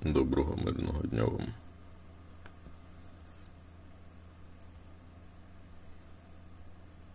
Доброго мирного дня вам.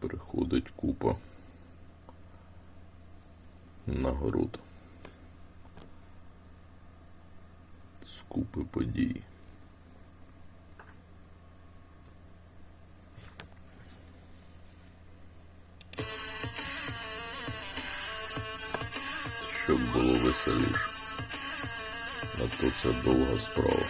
Приходить купа нагород з купи подій. Щоб було веселіше то це довга справа.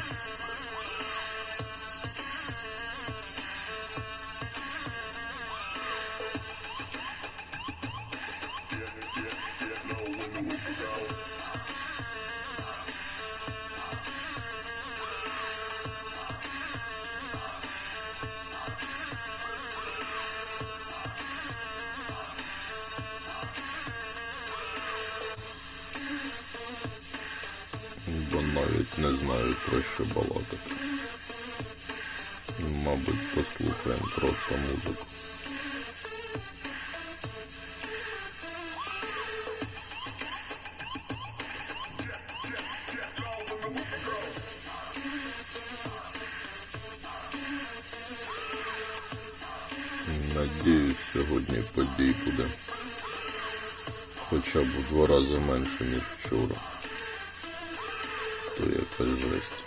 навіть не знаю про що балакати. Мабуть, послухаємо просто музику. Надіюсь, сьогодні подій буде хоча б в два рази менше, ніж вчора скажу журналист.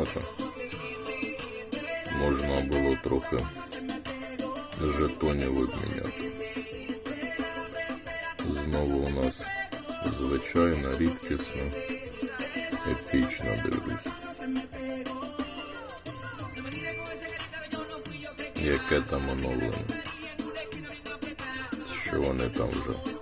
отримати. Можна було трохи жетонів обміняти. Знову у нас звичайно, рідкісно, епічно дивлюсь. Яке там оновлення? Що вони там вже?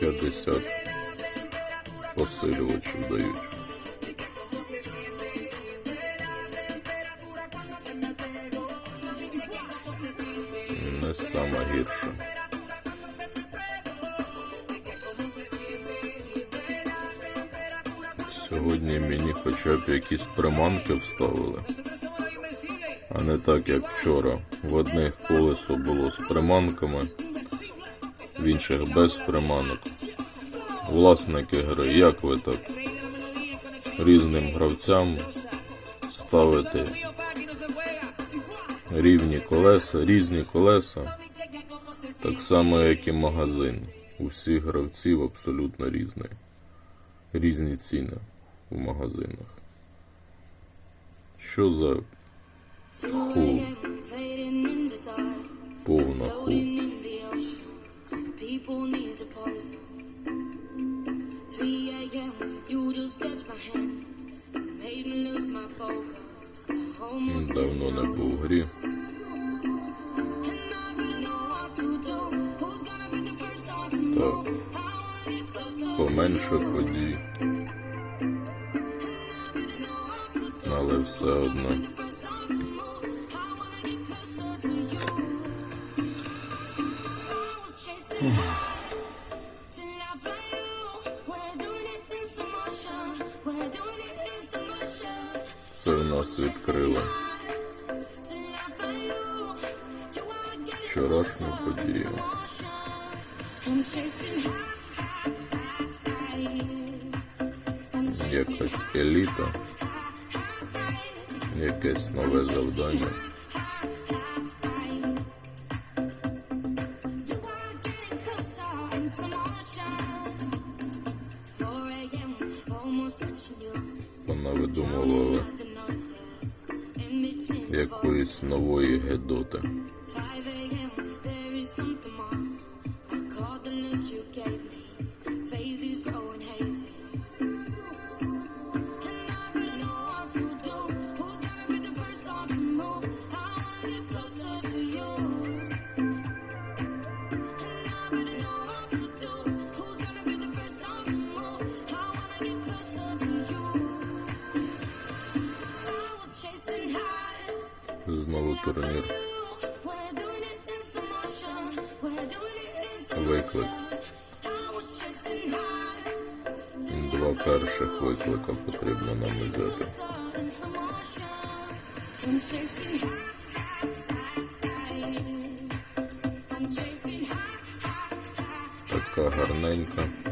50 посилювачів дають. Не саме гірше. Сьогодні мені хоча б якісь приманки вставили. А не так, як вчора. В одних колесо було з приманками, в інших без приманок. Власники гри, як ви так різним гравцям ставите рівні колеса, різні колеса, так само, як і магазин. У гравців абсолютно різний. Різні ціни в магазинах. Що за ху? Повна ху. Давно не був в грі. And I better know все to нас відкрили вчорашню подію. Якась еліта, якесь нове завдання. Якоїсь нової гедоти. Slow Виклик. Два перших виклика потрібно нам взяти. In slow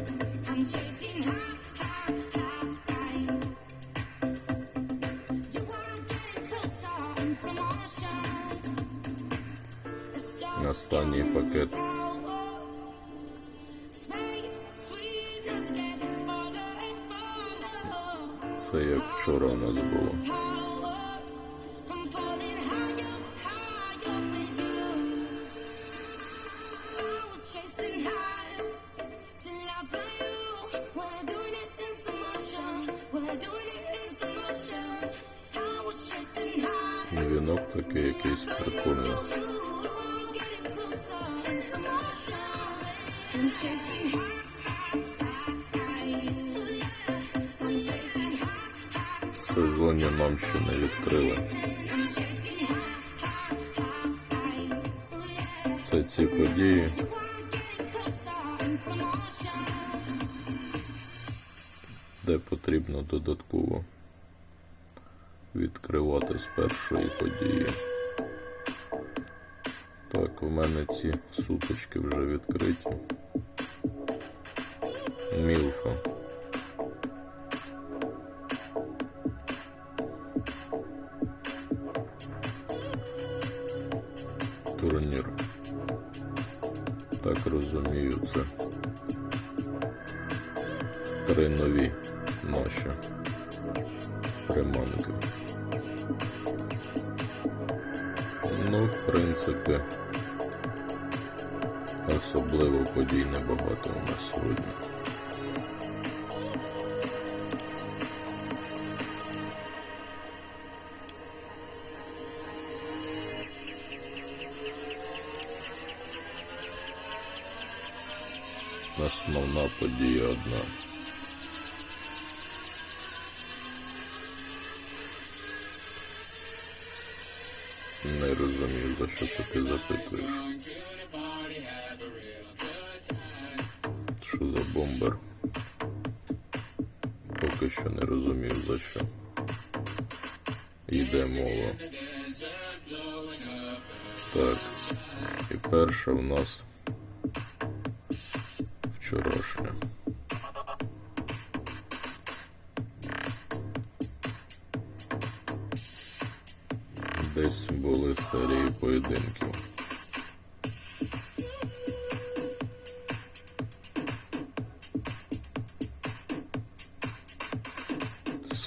I was chasing highs. Вінок такий якийсь прикольний. I'm chasing highs. Нам ще не відкрили. Це ці події, де потрібно додатково відкривати з першої події. Так, у мене ці суточки вже відкриті. Мілфа. Турнір. Так розумію, це три нові наші приманки. Ну, в принципі, особливо подій небагато у нас сьогодні. Подія одна. Не розумію, за що це ти запитуєш. Що за бомбер? Поки що не розумів за що. Йде мова. Так. І перша в нас вчорашня. Десь були серії поєдинків.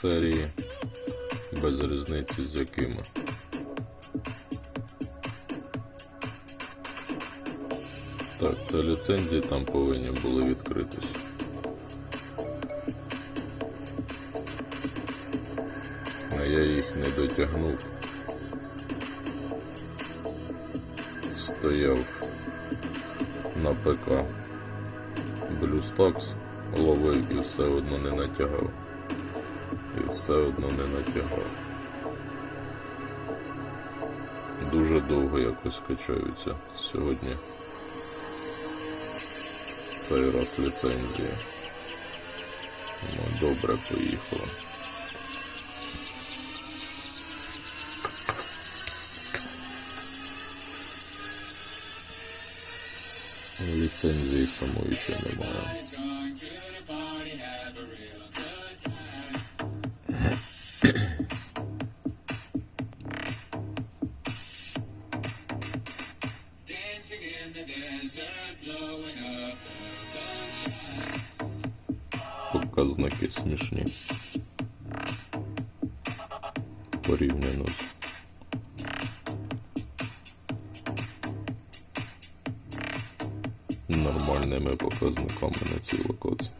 Серії без різниці з якими. Це ліцензії там повинні були відкритись. А я їх не дотягнув. Стояв на ПК Блюстакс, ловив і все одно не натягав. І все одно не натягав. Дуже довго якось качаються сьогодні. Цей раз ліцензія. Ну, добре, поїхало. Ліцензії самої ще немає. Нормальними показниками на цій локації.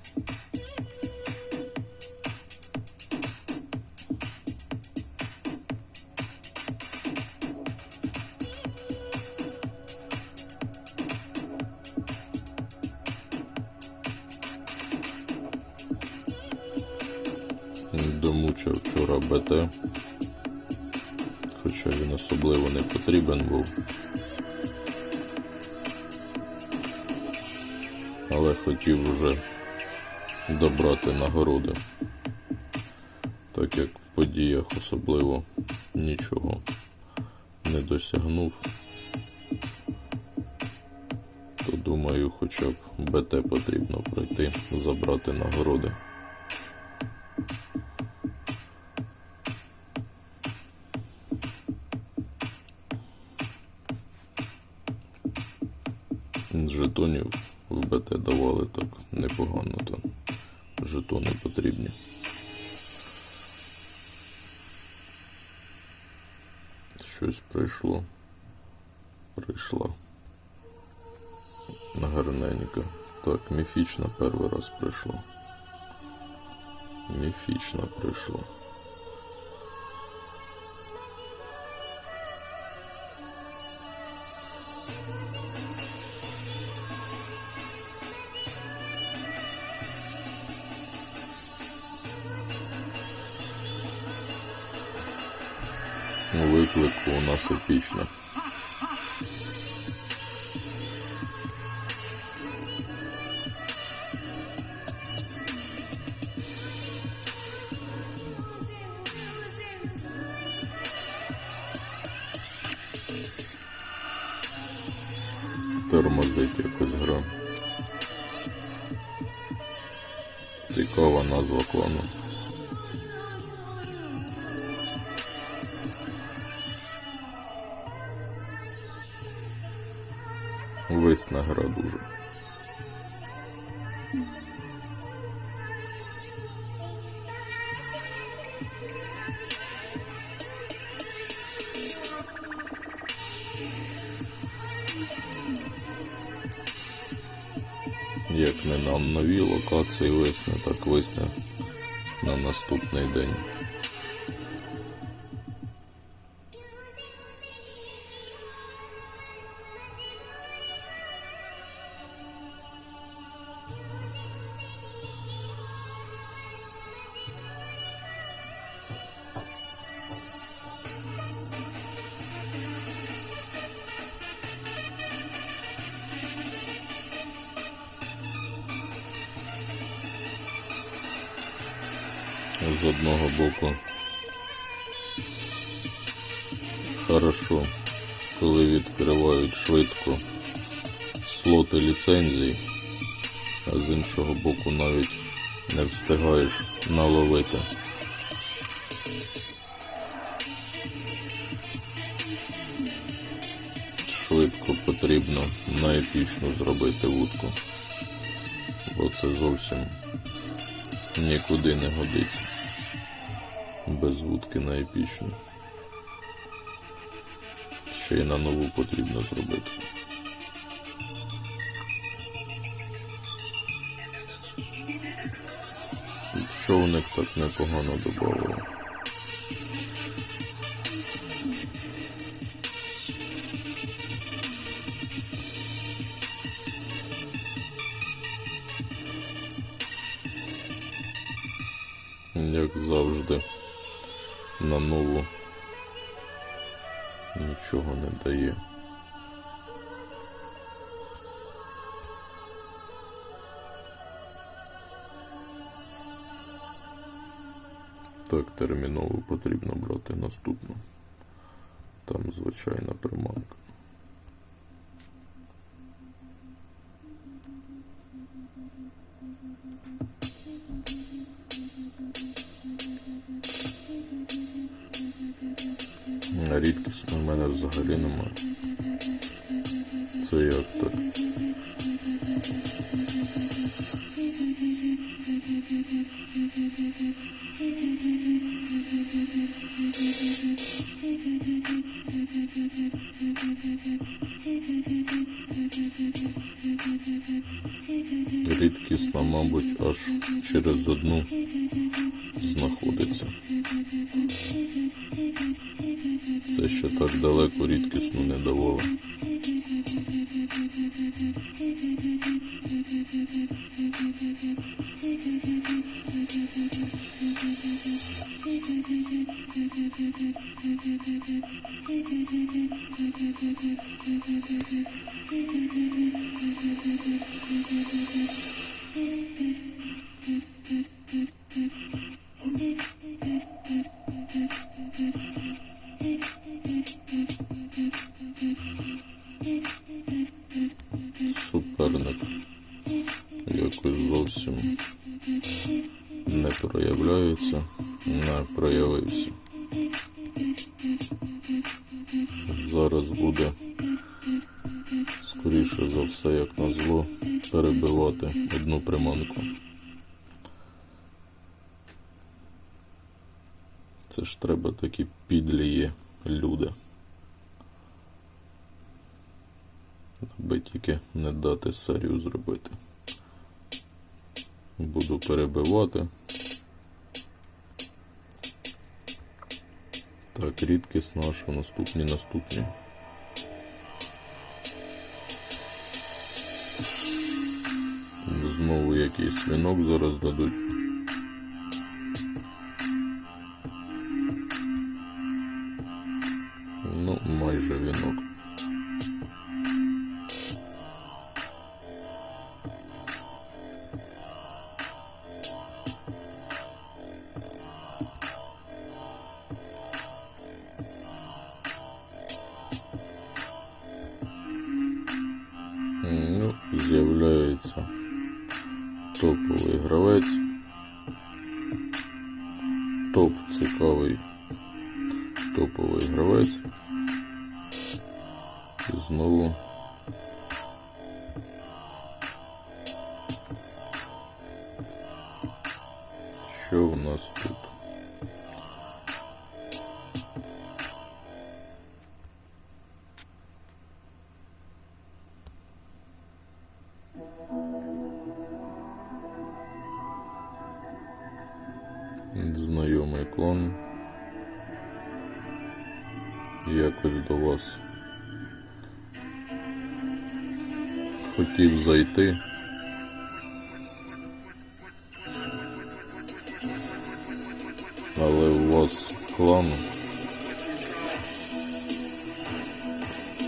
Домучив вчора БТ, хоча він особливо не потрібен був. Хотів вже добрати нагороди, так як в подіях особливо нічого не досягнув, то думаю, хоча б БТ потрібно пройти, забрати нагороди. Жетонів в БТ давали так непогано, то жетони потрібні. Щось прийшло. Прийшла. Гарненько. Так, міфічна перший раз прийшла. Міфічна прийшла. Нас епічна. Тормозить якось гра. Цікава назва клану. Висна гра дуже. Як не на нові локації висне, так висне на наступний день. З одного боку хорошо, коли відкривають швидко слоти ліцензій, а з іншого боку навіть не встигаєш наловити. Швидко потрібно на епічну зробити вудку, бо це зовсім нікуди не годиться без вудки на епічну. Ще й на нову потрібно зробити. В човник так непогано додавав. Як завжди, на нову нічого не дає. Так, терміново потрібно брати наступну. Там звичайна приманка. Взагалі немає. Це як так? Рідкісно, мабуть, аж через одну далеко рідкісну не давало. Суперник одну. Це ж треба такі підлі є люди. Аби тільки не дати серію зробити. Буду перебивати. Так, рідкісно аж в наступні наступні. Якийсь свинок зараз дадуть. Знову що у нас тут? Зайти. Але у вас клан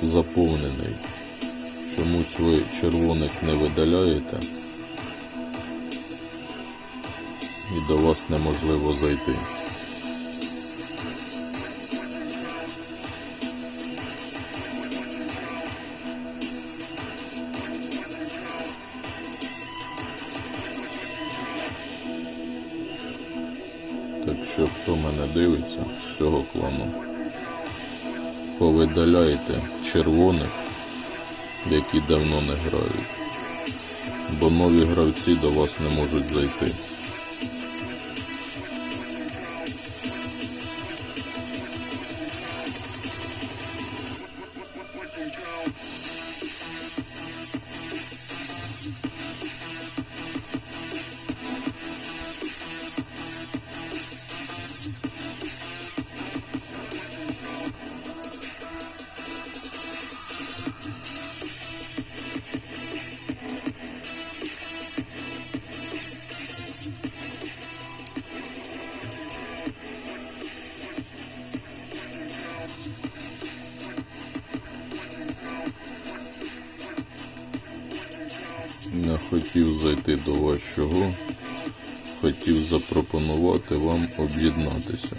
заповнений. Чомусь ви червоних не видаляєте. і до вас неможливо зайти. Дивиться з цього клану, повидаляйте червоних, які давно не грають, бо нові гравці до вас не можуть зайти. Зайти до вас чого, хотів запропонувати вам об'єднатися.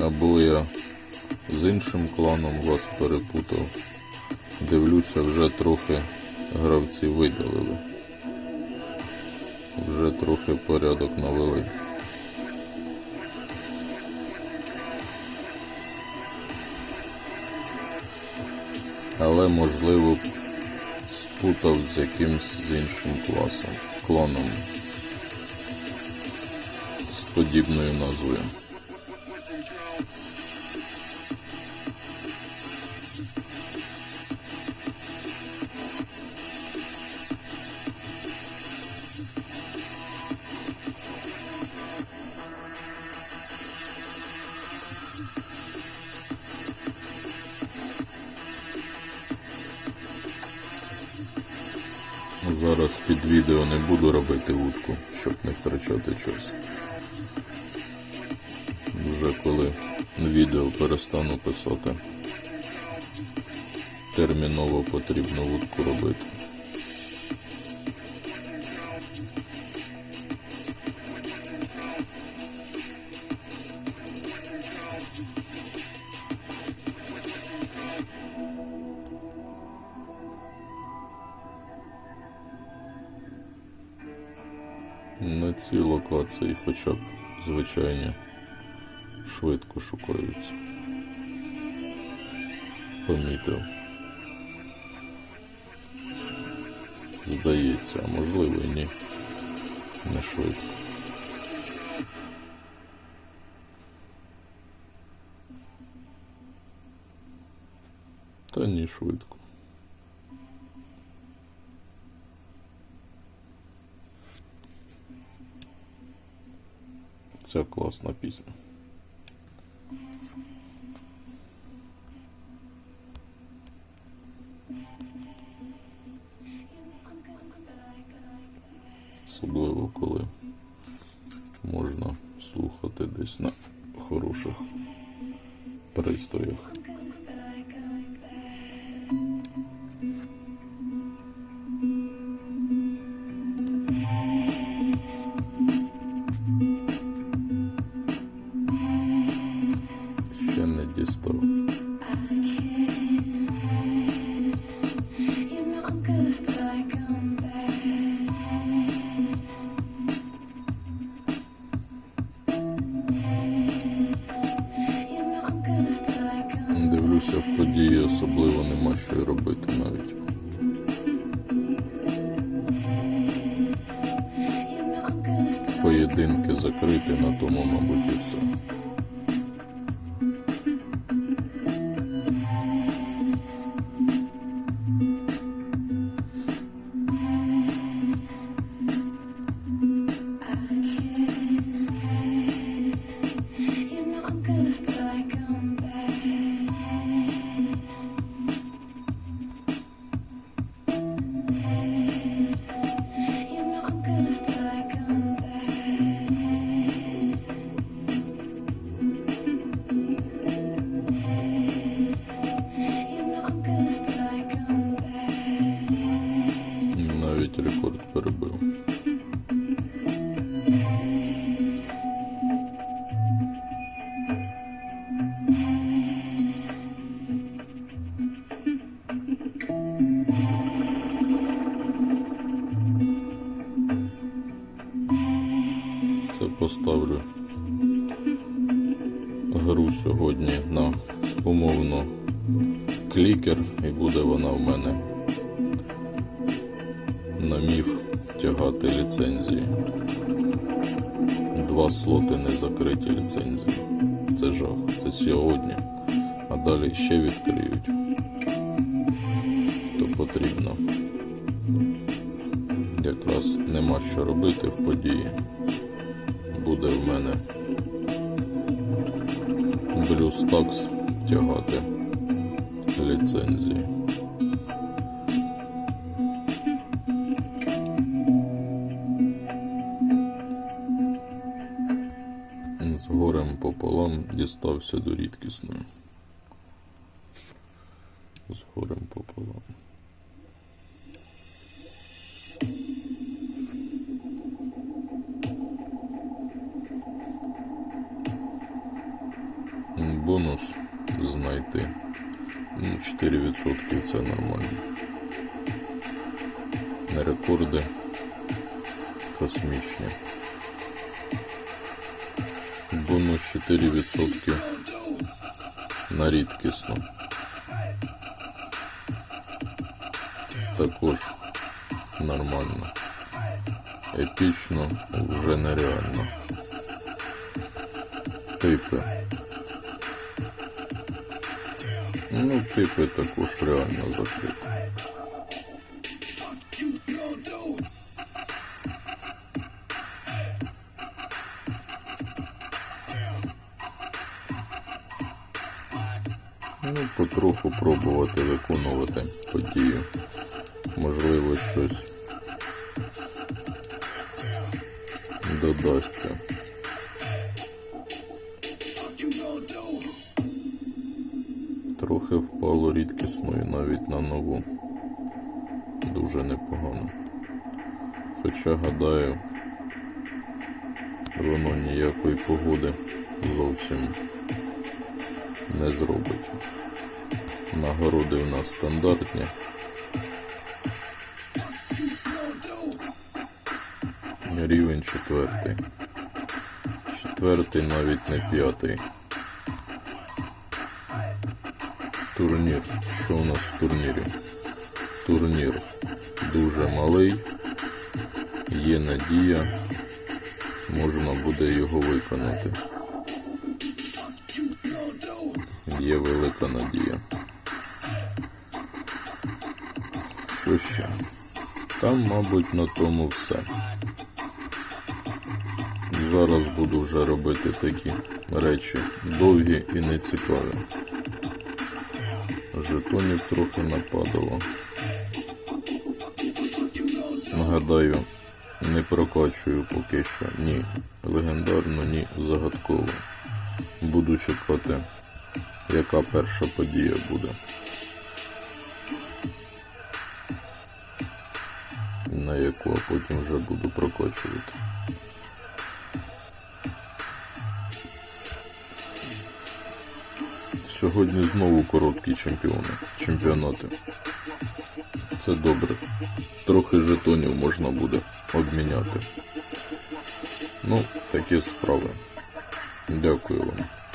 Або я з іншим кланом вас перепутав. Дивлюся, вже трохи гравці видалили. Вже трохи порядок навели. Але можливо спутав з якимсь з іншим класом, клоном з подібною назвою. Зараз під відео не буду робити утку, щоб не втрачати час. Вже коли відео перестану писати, терміново потрібно утку робити. На цій локації хоча б звичайні швидко шукаються. Помітив. Здається, а можливо і ні. Не швидко. Та ні швидко. Це класна пісня. На тягати ліцензії. Два слоти не закриті ліцензії. Це жах. Це сьогодні. А далі ще відкриють. То потрібно. Якраз нема що робити в події. Буде в мене BlueStacks тягати ліцензії. Дістався до рідкісної. З горем пополам. Бонус знайти. Ну, 4% це нормально. Рекорди космічні. Бонус 4% на рідкісно. Також нормально. Епічно вже нереально. Типи. Ну, типи також реально закриті. Пробувати виконувати подію. Можливо, щось додасться. Трохи впало рідкісною навіть на нову. Дуже непогано. Хоча, гадаю, воно ніякої погоди зовсім не зробить. Нагороди в нас стандартні. Рівень четвертий. Четвертий, навіть не п'ятий. Турнір. Що у нас в турнірі? Турнір дуже малий. Є надія. Можна буде його виконати. Є велика надія. Що? Там, мабуть, на тому все. Зараз буду вже робити такі речі довгі і нецікаві. Жетонів трохи нападало. Нагадаю, не прокачую поки що ні легендарну, ні загадкову. Буду чекати, яка перша подія буде. Яку, а потім вже буду прокачувати. Сьогодні знову короткі чемпіони, чемпіонати. Це добре. Трохи жетонів можна буде обміняти. Ну, такі справи. Дякую вам.